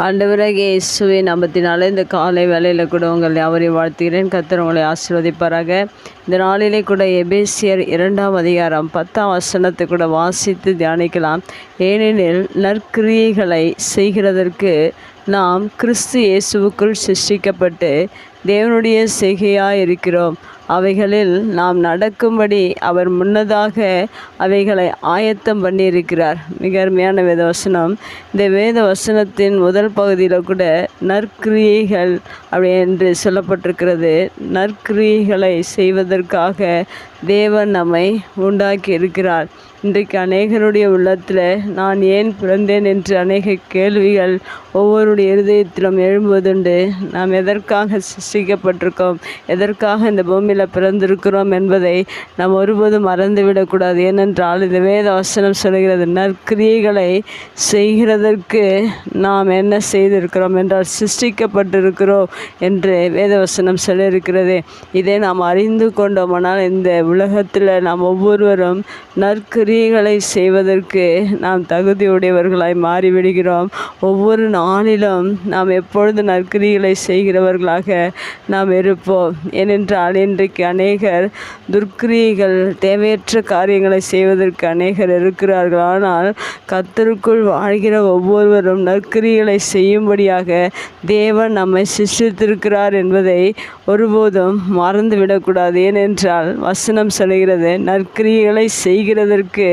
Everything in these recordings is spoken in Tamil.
ஆண்டவராக இயேசுவை நம்பத்தினால இந்த காலை வேலையில் கூட உங்களை யாவரையும் வாழ்த்துகிறேன். கத்தர் உங்களை ஆசீர்வதிப்பாராக. இந்த நாளிலே கூட எபேசியர் இரண்டாம் அதிகாரம் பத்தாம் வசனத்தை கூட வாசித்து தியானிக்கலாம். ஏனெனில் நற்கிரியைகளை செய்கிறதற்கு நாம் கிறிஸ்து இயேசுவுக்குள் சிருஷ்டிக்கப்பட்டு தேவனுடைய செய்கையாக இருக்கிறோம் அவைகளில் நாம் நடக்கும்படி அவர் முன்னதாக அவைகளை ஆயத்தம் பண்ணியிருக்கிறார். மிக அருமையான வேத வசனம் இந்த வேத வசனத்தின் முதல் பகுதியில் கூட நற்கிரியைகள் அப்படி என்று சொல்லப்பட்டிருக்கிறது. நற்கிரியைகளை செய்வதற்காக தேவன் நம்மை உண்டாக்கி இருக்கிறார் இன்றைக்கு அநேகருடைய உள்ளத்தில் நான் ஏன் பிறந்தேன் என்று அநேக கேள்விகள் ஒவ்வொருடைய இருதயத்திலும் எழும்புவதுண்டு. நாம் எதற்காக சிருஷ்டிக்கப்பட்டிருக்கோம்? எதற்காக இந்த பூமியில் பிறந்திருக்கிறோம் என்பதை நாம் ஒருபோதும் மறந்துவிடக்கூடாது. ஏனென்றால் இந்த வேத வசனம் சொல்கிறது நற்கிரியைகளை செய்கிறதற்கு நாம் என்ன செய்திருக்கிறோம் என்றால் சிருஷ்டிக்கப்பட்டிருக்கிறோம் என்று வேத வசனம் சொல்லியிருக்கிறது. இதை நாம் அறிந்து கொண்டோமானால் இந்த உலகத்தில் நாம் ஒவ்வொருவரும் நற்கிரியைகளை செய்வதற்கு நாம் தகுதியுடையவர்களாய் மாறிவிடுகிறோம். ஒவ்வொரு நாளிலும் நாம் எப்பொழுது நற்கிரிகளை செய்கிறவர்களாக நாம் இருப்போம். ஏனென்றால் இன்றைக்கு அநேகர் துர்க்கிரியைகள் தேவையற்ற காரியங்களை செய்வதற்கு அநேகர் இருக்கிறார்கள். ஆனால் கத்தருக்குள் வாழ்கிற ஒவ்வொருவரும் நற்கிரிகளை செய்யும்படியாக தேவன் நம்மை சிஷித்திருக்கிறார் என்பதை ஒருபோதும் மறந்துவிடக்கூடாது. ஏனென்றால் வசனம் செல்கிறது நற்கிரியைகளை செய்கிறதற்கு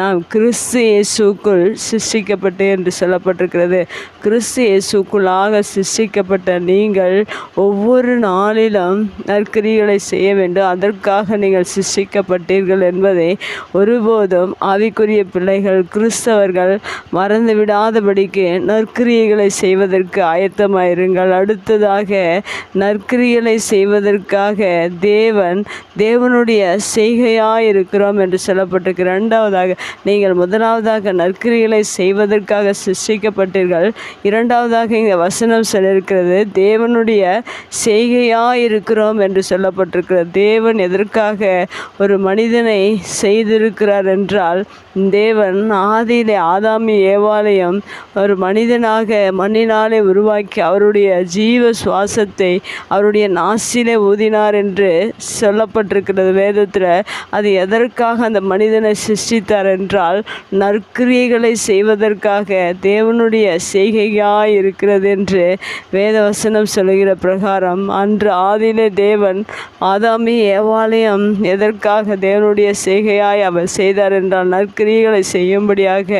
நாம் கிறிஸ்து இயேசுக்குள் சிருஷ்டிக்கப்பட்டு என்று சொல்லப்பட்டிருக்கிறது. கிறிஸ்து இயேசுக்குள்ளாக சிருஷ்டிக்கப்பட்ட நீங்கள் ஒவ்வொரு நாளிலும் நற்கிரிகளை செய்ய வேண்டும். அதற்காக நீங்கள் சிருஷ்டிக்கப்பட்டீர்கள் என்பதை ஒருபோதும் ஆவிக்குரிய பிள்ளைகள் கிறிஸ்தவர்கள் மறந்து விடாதபடிக்கு நற்கிரியைகளை செய்வதற்கு ஆயத்தமாயிருங்கள். அடுத்ததாக நற்கிரிகளை செய்வதற்காக தேவன் தேவனுடைய செய்கையாயிருக்கிறோம் என்று சொல்லப்பட்டிருக்கு இரண்டாவதாக நீங்கள் முதலாவதாக நற்கிரிகளை செய்வதற்காக சிருஷ்டிக்கப்பட்டீர்கள். இரண்டாவதாக இங்கே வசனம் சொல்லியிருக்கிறது தேவனுடைய செய்கையாயிருக்கிறோம் என்று சொல்லப்பட்டிருக்கிறது தேவன் எதற்காக ஒரு மனிதனை செய்திருக்கிறார் என்றால் தேவன் ஆதியிலே ஆதாமி ஏவாலயம் ஒரு மனிதனாக மண்ணினாலே உருவாக்கி அவருடைய ஜீவ சுவாசத்தை அவருடைய நாசிலே ஊதினார் என்று சொல்லப்பட்டிருக்கிறது வேதத்தில். அது எதற்காக அந்த மனிதனை சிருஷ்டித்தார் என்றால் நற்கிரியைகளை செய்வதற்காக தேவனுடைய செய்கையாய் இருக்கிறது என்று வேதவசனம் சொல்லுகிற பிரகாரம். அன்று ஆதியிலே தேவன் ஆதாமி ஏவாலயம் எதற்காக தேவனுடைய செய்கையாய் அவர் செய்தார் என்றால் நற்கு கிரியைகளை செய்யும்படியாக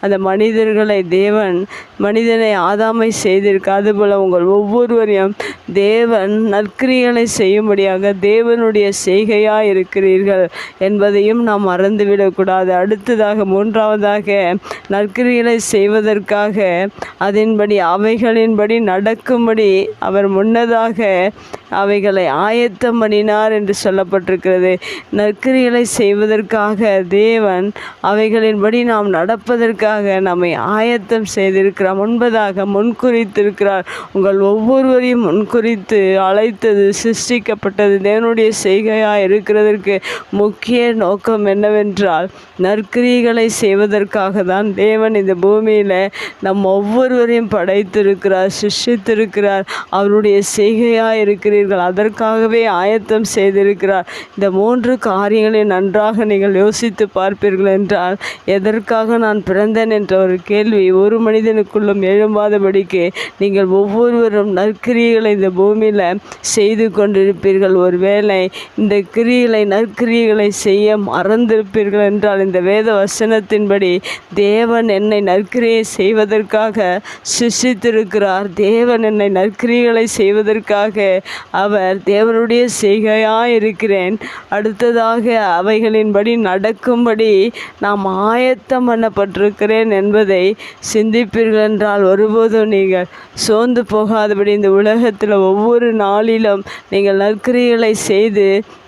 அந்த மனிதர்களை தேவன் மனிதனை ஆதாமை செய்திருக்க அதுபோல் உங்கள் ஒவ்வொருவரையும் தேவன் நற்கிரிகளை செய்யும்படியாக தேவனுடைய செய்கையாக இருக்கிறீர்கள் என்பதையும் நாம் மறந்துவிடக்கூடாது. அடுத்ததாக மூன்றாவதாக நற்கிரிகளை செய்வதற்காக அதன்படி அவைகளின்படி நடக்கும்படி அவர் முன்னதாக அவைகளை ஆயத்தம் பண்ணினார் என்று சொல்லப்பட்டிருக்கிறது. நற்கிரிகளை செய்வதற்காக தேவன் அவைகளின்படி நாம் நடப்பதற்காக நம்மை ஆயத்தம் செய்திருக்கிறார் முன்பதாக முன்குறித்திருக்கிறார். உங்கள் ஒவ்வொருவரையும் முன்குறித்து அழைத்தது சிருஷ்டிக்கப்பட்டது தேவனுடைய செய்கையாக இருக்கிறதற்கு முக்கிய நோக்கம் என்னவென்றால் நற்கிரிகளை செய்வதற்காக தான் தேவன் இந்த பூமியில் நம் ஒவ்வொருவரையும் படைத்திருக்கிறார் சிருஷ்டித்திருக்கிறார். அவருடைய செய்கையாக இருக்கிறீர்கள் அதற்காகவே ஆயத்தம் செய்திருக்கிறார். இந்த மூன்று காரியங்களை நன்றாக நீங்கள் யோசித்து பார்ப்பீர்கள் என்றால் எதற்காக நான் பிறந்தேன்? என்ற ஒரு கேள்வி ஒரு மனிதனுக்குள்ளும் எழும்பாதபடிக்கு நீங்கள் ஒவ்வொருவரும் நற்கிரியைகளை இந்த பூமியில் செய்து கொண்டிருப்பீர்கள். ஒருவேளை இந்த கிரியலை நற்கிரியைகளை செய்ய மறந்திருப்பீர்கள் என்றால் இந்த வேத வசனத்தின்படி தேவன் என்னை நற்கிரியை செய்வதற்காக சிஷித்திருக்கிறார் தேவன் என்னை நற்கிரிகளை செய்வதற்காக அவர் தேவனுடைய செய்கையாக இருக்கிறேன் அடுத்ததாக அவைகளின்படி நடக்கும்படி நாம் ஆயத்தம் பண்ணப்பட்டிருக்கிறேன் என்பதை சிந்திப்பீர்கள் என்றால் ஒருபோதும் நீங்கள் சோர்ந்து போகாதபடி இந்த உலகத்தில் ஒவ்வொரு நாளிலும் நீங்கள் நற்கிரிகளை செய்து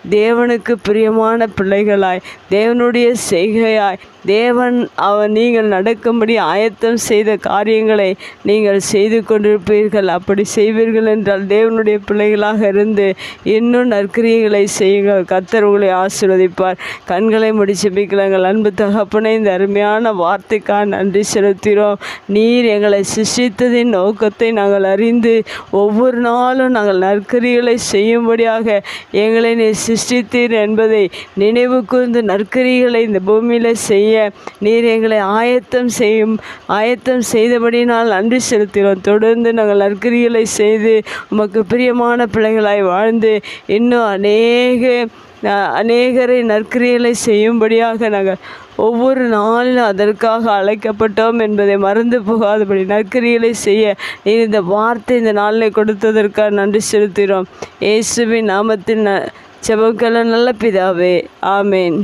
தேவனுக்கு பிரியமான பிள்ளைகளாய் தேவனுடைய செய்கையாய் தேவன் அவர் நீங்கள் நடக்கும்படி ஆயத்தம் செய்த காரியங்களை நீங்கள் செய்து கொண்டிருப்பீர்கள். அப்படி செய்வீர்கள் என்றால் தேவனுடைய பிள்ளைகளாக இருந்து இன்னும் நற்கிரியைகளை செய்யுங்கள். கத்தர் உங்களை ஆசீர்வதிப்பார். கண்களை முடிச்சு பிக்கலங்கள் அன்பு தகப்பனை இந்த அருமையான வார்த்தைக்காக நன்றி செலுத்துகிறோம். நீர் எங்களை சிருஷ்டித்ததின் நோக்கத்தை நாங்கள் அறிந்து ஒவ்வொரு நாளும் நாங்கள் நற்கரிகளை செய்யும்படியாக எங்களை நீர் சிருஷ்டித்தீர் என்பதை நினைவு கூர்ந்து நற்கரிகளை இந்த பூமியில் செய்ய நீர் எங்களை ஆயத்தம் செய்யும் ஆயத்தம் செய்தபடினால் நன்றி செலுத்துகிறோம். தொடர்ந்து நாங்கள் நற்கரிகளை செய்து உமக்கு பிரியமான பிள்ளைகளாய் வாழ்ந்து இன்னும் அநேக அநேகரை நற்கிரியலை செய்யும்படியாக நாங்கள் ஒவ்வொரு நாளிலும் அதற்காக அழைக்கப்பட்டோம் என்பதை மறந்து போகாதபடி நற்கிரியலை செய்ய நீ இந்த வார்த்தை இந்த நாளில் கொடுத்ததற்காக நன்றி செலுத்துகிறோம். இயேசுவின் நாமத்தில் ந செபக்கல நல்ல பிதாவே. ஆமேன்.